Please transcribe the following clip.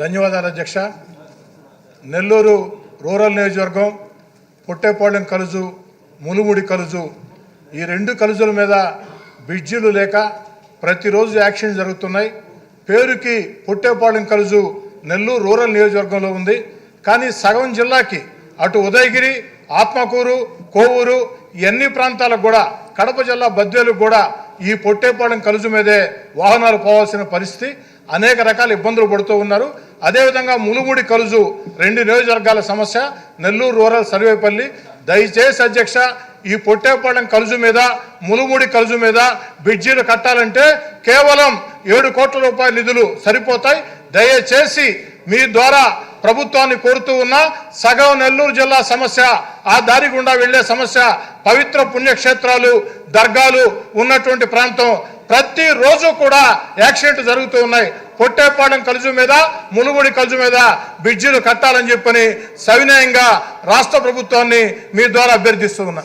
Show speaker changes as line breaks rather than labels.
ధన్యవాదాలు అధ్యక్ష. నెల్లూరు రూరల్ నియోజకవర్గం పొట్టేపాళెం కలుజు ములుముడి కలుజు ఈ రెండు కలుజుల మీద బ్రిడ్జిలు లేక ప్రతిరోజు యాక్షన్ జరుగుతున్నాయి. పేరుకి పొట్టేపాళెం కలుజు నెల్లూరు రూరల్ నియోజకవర్గంలో ఉంది. కానీ సగం జిల్లాకి అటు ఉదయగిరి ఆత్మకూరు కోవూరు ఇవన్నీ ప్రాంతాలకు కూడా కడప జిల్లా బద్వేలకు కూడా ఈ పొట్టేపాళెం కలుజు మీదే వాహనాలు పోవాల్సిన పరిస్థితి. అనేక రకాల ఇబ్బందులు పడుతూ ఉన్నారు. అదేవిధంగా ములుగుడి కలుజు రెండు నియోజకవర్గాల సమస్య నెల్లూరు రూరల్ సర్వేపల్లి. దయచేసి అధ్యక్ష ఈ పొట్టేపాలెం కలుజు మీద ములుగుడి కలుజు మీద బ్రిడ్జీలు కట్టాలంటే కేవలం ఏడు కోట్ల రూపాయల నిధులు సరిపోతాయి. దయచేసి మీ ద్వారా ప్రభుత్వాన్ని కోరుతూ ఉన్న సగం నెల్లూరు జిల్లా సమస్య ఆ దారి గుండా వెళ్ళే సమస్య పవిత్ర పుణ్యక్షేత్రాలు దర్గాలు ఉన్నటువంటి ప్రాంతం ప్రతిరోజు కూడా యాక్సిడెంట్ జరుగుతూ ఉన్నాయి. పొట్టేపాలెం కలుజు మీద మునుగుడి కలుజు మీద బ్రిడ్జిలు కట్టాలని చెప్పని సవినయంగా రాష్ట్ర ప్రభుత్వాన్ని మీ ద్వారా అభ్యర్థిస్తూ ఉన్నా.